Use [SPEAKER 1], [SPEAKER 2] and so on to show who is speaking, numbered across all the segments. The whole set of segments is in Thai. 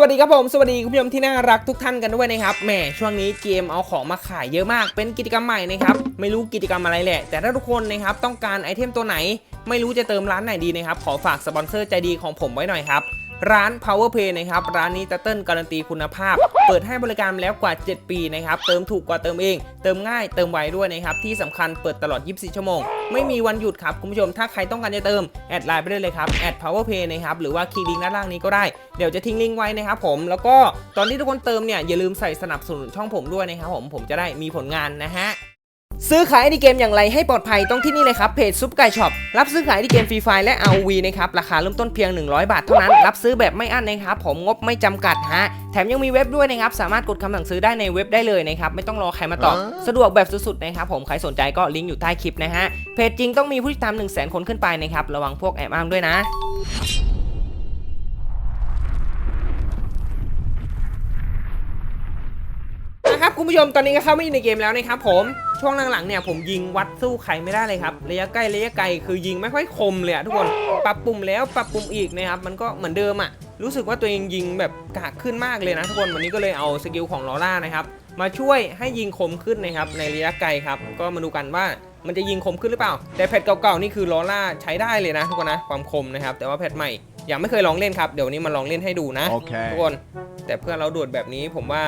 [SPEAKER 1] วัสดีครับผม สวัสดีคุณผู้ชมที่น่ารักทุกท่านกันด้วยนะครับแหมช่วงนี้เกมเอาของมาขายเยอะมาก เป็นกิจกรรมใหม่นะครับไม่รู้กิจกรรมอะไรแหละ แต่ถ้าทุกคนนะครับต้องการไอเทมตัวไหน ไม่รู้จะเติมร้านไหนดีนะครับขอฝากสปอนเซอร์ใจดีของผมไว้หน่อยครับ ร้าน Power Play นะครับร้านนี้จะเติ้ลการันตีคุณภาพ เปิดให้บริการแล้วกว่า 7 ปีนะครับเติมถูกกว่าเติมเอง เติมง่ายเติมไวด้วยนะครับที่สำคัญเปิดตลอด 24 ชั่วโมง ไม่มีวันหยุดครับคุณผู้ชมถ้าใครต้องการจะเติม แอดไลน์ไปได้เลยครับแอด Power Play นะครับหรือว่าคลิกลิงก์ด้านล่างนี้ก็ได้เดี๋ยวจะทิ้งลิงก์ไว้นะครับผมแล้วก็ตอนที่ทุกคนเติมเนี่ยอย่าลืมใส่สนับสนุนช่องผมด้วยนะครับผมผมจะได้มีผลงานนะฮะ ซื้อขายในเกมอย่างไรให้ปลอดภัยต้องที่นี่เลยครับเพจซุปไก่ช็อปรับซื้อขายในเกมฟรีไฟและ ROV นะครับราคาเริ่มต้นเพียง 100 บาทเท่านั้น รับซื้อแบบไม่อั้นนะครับผมงบไม่จำกัดฮะแถมยังมีเว็บด้วยนะครับสามารถกดคำสั่งซื้อได้ในเว็บได้เลยนะครับไม่ต้องรอใครมาตอบสะดวกแบบสุดๆนะครับผมใครสนใจก็ลิงก์อยู่ใต้คลิปนะฮะเพจจริงต้องมีผู้ติดตาม 1 0 0 0 0แคนขึ้นไปนะครับระวังพวกแอบอ้างด้วยนะ นะ ครับคุณผู้ชมตอนนี้ก็เข้ามาอยู่ในเกมแล้วนะครับผมช่วงหลังๆเนี่ยผมยิงวัดสู้ใครไม่ได้เลยครับระยะใกล้ระยะไกลคือยิงไม่ค่อยคมเลยอะทุกคนปรับปุ่มแล้วปรับปุ่มอีกนะครับมันก็เหมือนเดิมอะรู้สึกว่าตัวเองยิงแบบกากขึ้นมากเลยนะทุกคนวันนี้ก็เลยเอาสกิลของลอร่านะครับมาช่วยให้ยิงคมขึ้นนะครับในระยะไกลครับก็มาดูกันว่ามันจะยิงคมขึ้นหรือเปล่า แต่แพทเก่าๆนี่คือลอร่าใช้ได้เลยนะทุกคนนะความคมนะครับแต่ว่าแพทใหม่ยังไม่เคยลองเล่นครับเดี๋ยววนนี้มาลองเล่นให้ดูนะ
[SPEAKER 2] Okay.
[SPEAKER 1] ทุกคนแต่เพื่อนเราโดดแบบนี้ผมว่า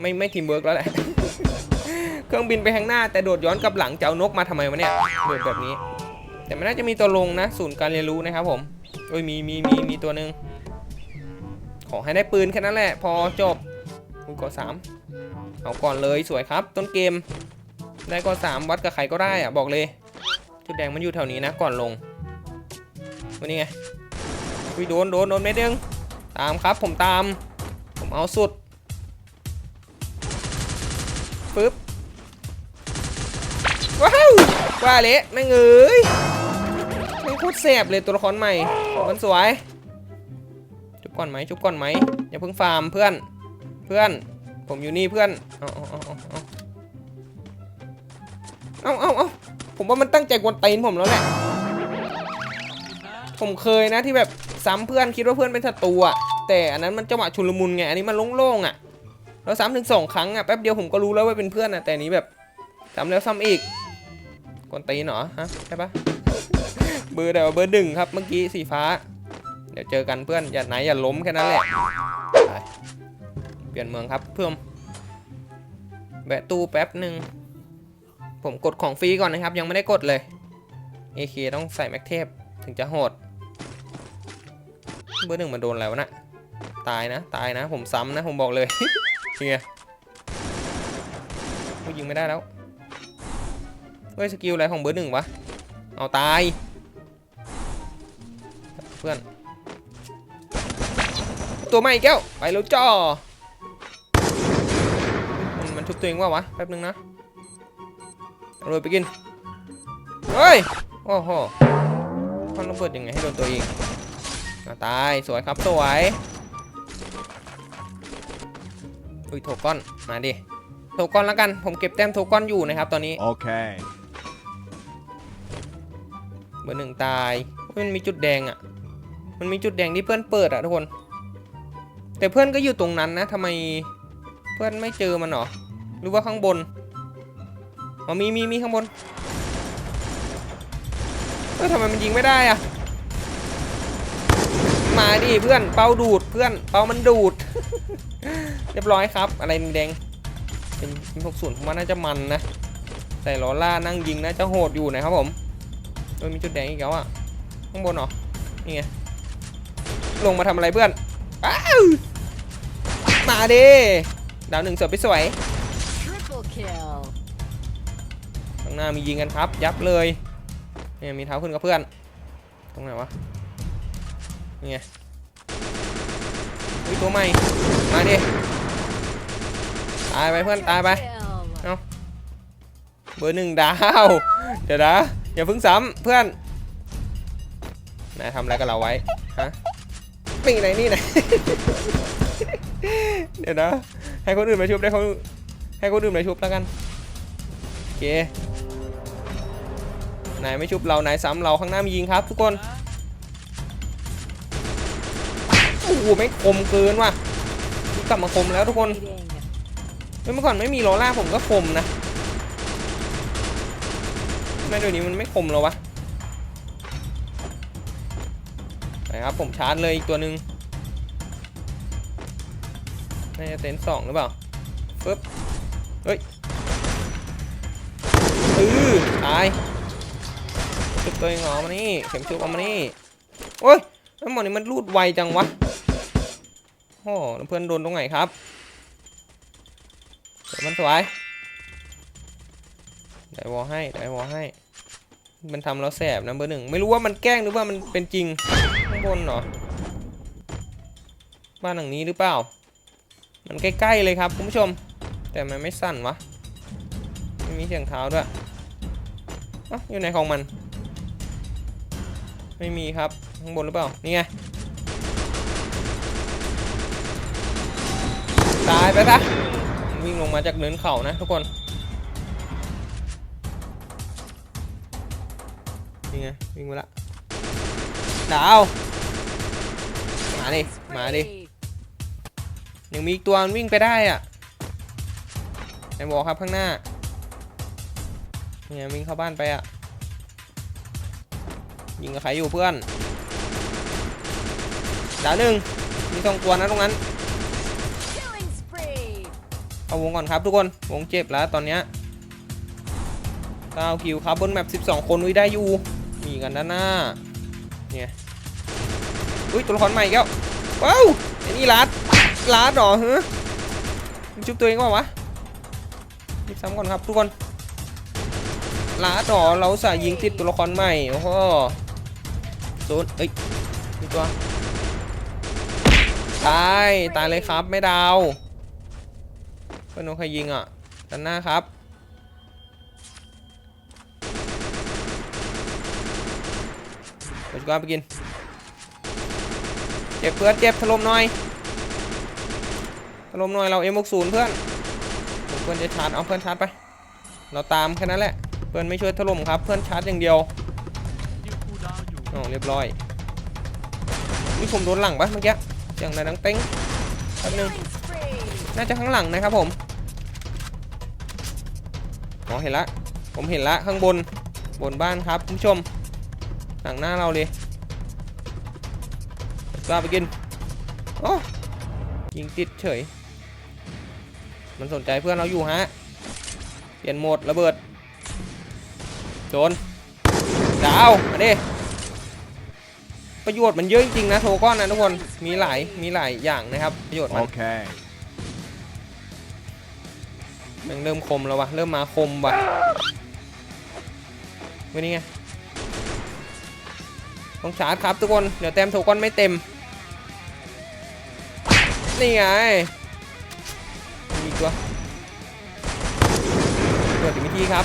[SPEAKER 1] ไม่ไม่ทีมเวิร์กแล้วแหละ เครื่องบินไปข้างหน้าแต่โดดย้อนกลับหลังจะเอานกมาทำไมวะเนี่ยโดดแบบนี้ แต่มันน่าจะมีตัวลงนะ ศูนย์การเรียนรู้นะครับผมโอ้ยมีมีมีมีตัวหนึ่งขอให้ได้ปืนแค่นั้นแหละ พอจบอุ้ยกดสามเอาก่อนเลยสวยครับ ต้นเกม ได้กดสามวัดกับใครก็ได้อะบอกเลยจุดแดงมันอยู่แถวนี้นะก่อนลงวันนี้ไงอุ้ยโดนโดนโดนเม็ดนึงตามครับผมตาม ผมเอาสุด ปึ๊บ ว้าวว่าเละแม่งเอ้ยแม่งพูดแสบเลยตัวละครใหม่มันสวย จุกก่อนไหมจุกก่อนไหมอย่าเพิ่งฟาร์มเพื่อน เพื่อน ผมอยู่นี่เพื่อน เอาาเอาาเอาเอาเอาผมว่ามันตั้งใจกวนตีนผมแล้วแหละ ผมเคยนะที่แบบซ้ำเพื่อนคิดว่าเพื่อนเป็นศัตรูอะแต่อันนั้นมันจังหวะชุลมุนไง อันนี้มันโล่งๆอะ แล้วซ้ำถึงสองครั้งอะแป๊บเดียวผมก็รู้แล้วว่าเป็นเพื่อนอะแต่นี้แบบซ้ำแล้วซ้ำอีกกวนตีนเหรอฮะใช่ปะเบอร์เดียวเบอร์หนึ่งครับเมื่อกี้สีฟ้า เดี๋ยวเจอกันเพื่อนอย่าไหนอย่าล้มแค่นั้นแหละเปลี่ยนเมืองครับเพิ่มแวะตู้แป๊บหนึ่งผมกดของฟรีก่อนนะครับ ยังไม่ได้กดเลย AK ต้องใส่แม็กเทปถึงจะโหด เบอร์หนึ่งมันโดนแล้วนะ ตายนะ ตายนะ ผมซ้ำนะ ผมบอกเลย นไงกูยิงไม่ได้แล้วเฮ้ยสกิลอะไรของเบอร์หนึ่งวะ เอาตาย เพื่อน ตัวใหม่แก้ว ไปแล้วจ้อมันมันทุบตัวเองว่าวะ แป๊บนึงนะเอาเลยไปกิน เฮ้ย โอ้โหมันระเบิดยังไงให้โดนตัวเองอะตาย สวยครับ สวย อุ้ยโถก้อนมาดิโถก้อนแล้วกัน ผมเก็บแต้มโถก้อนอยู่นะครับตอนนี้
[SPEAKER 2] Okay.
[SPEAKER 1] เบอร์หนึ่งตายอุ๊ยมันมีจุดแดงอะ่ะ มันมีจุดแดงที่เพื่อนเปิดอะ่ะทุกคน แต่เพื่อนก็อยู่ตรงนั้นนะทำไมเพื่อนไม่เจอมันหรอ หรือว่าข้างบนอ๋อมีมีมีข้างบนเออทำไมมันยิงไม่ได้อะ มาดิเพื่อนเป้าดูดเพื่อนเป้ามันดูด เรียบร้อยครับ อะไรแดงๆเป็นเป็นพวกส่วนผมว่าน่าจะมันนะแต่ลอล่านั่งยิงน่าจะโหดอยู่นะครับผมเออมีจุดแดงอีกแล้วอะข้างบนเหรอนี่ไงลงมาทำอะไรเพื่อนอ้าวมาดิดาวหนึ่งสวยไปสวย
[SPEAKER 3] Triple kill.
[SPEAKER 1] ข้างหน้ามียิงกันครับ ยับเลยเนี่ยมีเท้าขึ้นกับเพื่อน ตรงไหนวะ นี่ไงอุ้ยตัวใหม่ มาดิ ตายไปเพื่อนตายไป
[SPEAKER 3] Kill.
[SPEAKER 1] เบอร์หนึ่งดาว เดี๋ยวนะอย่าเพิ่งซ้ำเพื่อน นายทำอะไรกับเราไว้ ฮะปีไหนนี่ไหนเดี๋ยวนะ ให้คนอื่นมาชุบได้เขาให้คนอื่นมาชุบแล้วกันโอเคนายไม่ชุบเรา นายซ้ำเราข้างหน้ามียิงครับ ทุกคน โหไม่คมเกินว่ะกลับมาคมแล้วทุกคนเมื่อก่อนไม่มีโลล่าผมก็คมนะไม่เดี๋ยวนี้มันไม่คมแล้ววะไปครับผมชาร์จเลยอีกตัวหนึ่งน่าจะเต็นท์สองหรือเปล่าปึ๊บเฮ้ยเออตายชุบตัวเองเหรอมานี่เข็มชุบเอามานี่โอ้ยแล้วหมอนี่มันรูดไวจังวะ โอ้แล้วเพื่อนโดนตรงไหนครับเดี๋ยวมันสวยได้วอให้ได้วอให้ มันทำเราแสบนะเบอร์หนึ่งไม่รู้ว่ามันแกล้งหรือว่ามันเป็นจริงข้างบนเหรอบ้านหลังนี้หรือเปล่า มันใกล้ๆเลยครับคุณผู้ชม แต่มันไม่สั่นวะไม่มีเสียงเท้าด้วยออยู่ไหนของมัน ไม่มีครับข้างบนหรือเปล่านี่ไง ตายไปซะวิ่งลงมาจากเนินเขานะทุกคนนี่ไงวิ่งมาละดาว มาดิ มาดิ ยังมีอีกตัวมันวิ่งไปได้อะไอ้บอกครับข้างหน้าเนี่ยวิ่งเข้าบ้านไปอะ ยิงกับใครอยู่เพื่อนดาวหนึ่งมีสองตัวนะตรงนั้น เอาวงก่อนครับทุกคน วงเจ็บแล้วตอนเนี้ย9คิวครับบนแมป12 คนวิได้อยู่ มีกันด้านหน้า เนี่ยอุ้ยตัวละครใหม่อีกแล้ว ว้าวไอ้นี่ลัดลัดหรอฮะมันชุบตัวเองเปล่าวะรีบซ้ำก่อนครับทุกคนลัดหรอเราสายยิงติดตัวละครใหม่ โอ้โหโซนเอ้ยมีตัว ตาย ตายเลยครับ ไม่ดาว เพื่อนโดนใครยิงอะด้านหน้าครับไปก่อนไปกิน เจ็บเพื่อนเจ็บถล่มหน่อยถล่มหน่อยเราเอ็มกศูนย์เพื่อนเพื่อนจะชาร์จเอาเพื่อนชาร์จไป เราตามแค่นั้นแหละ เพื่อนไม่ช่วยถล่มครับ เพื่อนชาร์จอย่างเดียวอ๋อเรียบร้อย นี่ผมโดนหลังปะเมื่อกี้เสียงไรดังเต้งแป๊บนึง น่าจะข้างหลังนะครับผมอ๋อเห็นละ ผมเห็นละข้างบน บนบ้านครับคุณผู้ชม หลังหน้าเราเลยกล้าไปกินโอ้ยิงติดเฉย มันสนใจเพื่อนเราอยู่ฮะ เปลี่ยนโหมดระเบิดโดนดาวมาดิประโยชน์มันเยอะจริงๆนะโทก้อนนะทุกคน มีหลาย มีหลายอย่างนะครับ ประโยชน์มัน
[SPEAKER 2] Okay.
[SPEAKER 1] มันเริ่มคมแล้ววะเริ่มมาคมวะวันนี้ไงต้องชาร์จครับทุกคน เดี๋ยวแต้มโทก้อนไม่เต็ม นี่ไงมีอีกตัวเปิดอีกวิธีครับ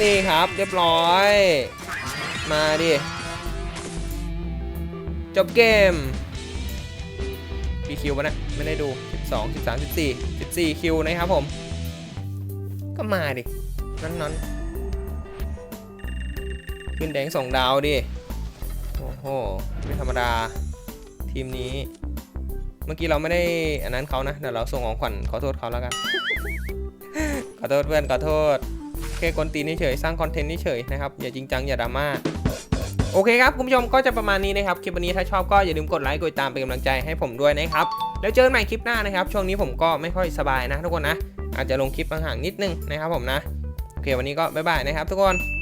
[SPEAKER 1] นี่ครับเรียบร้อย มาดิ จบเกมกี่คิววะนะไม่ได้ดู 12 13 14 14คิวนะครับผม ก็มาดินั้นนั้นขึ้นแดงสองดาวดิ โอ้โห ไม่ธรรมดา ทีมนี้ เมื่อกี้เราไม่ได้อันนั้นเขานะ เดี๋ยวเราส่งของขวัญขอโทษเขาแล้วกัน ขอโทษเพื่อนขอโทษแค่กวนตีนเฉยสร้างคอนเทนต์เฉยนะครับ อย่าจริงจังอย่าดราม่า โอเคครับคุณผู้ชมก็จะประมาณนี้นะครับคลิปวันนี้ถ้าชอบก็อย่าลืมกดไลค์กดติดตามเป็นกำลังใจให้ผมด้วยนะครับแล้วเจอกันใหม่คลิปหน้านะครับ ช่วงนี้ผมก็ไม่ค่อยสบายนะทุกคนนะ อาจจะลงคลิปห่างๆนิดนึงนะครับผมนะโอเควันนี้ก็บ๊ายบายนะครับทุกคน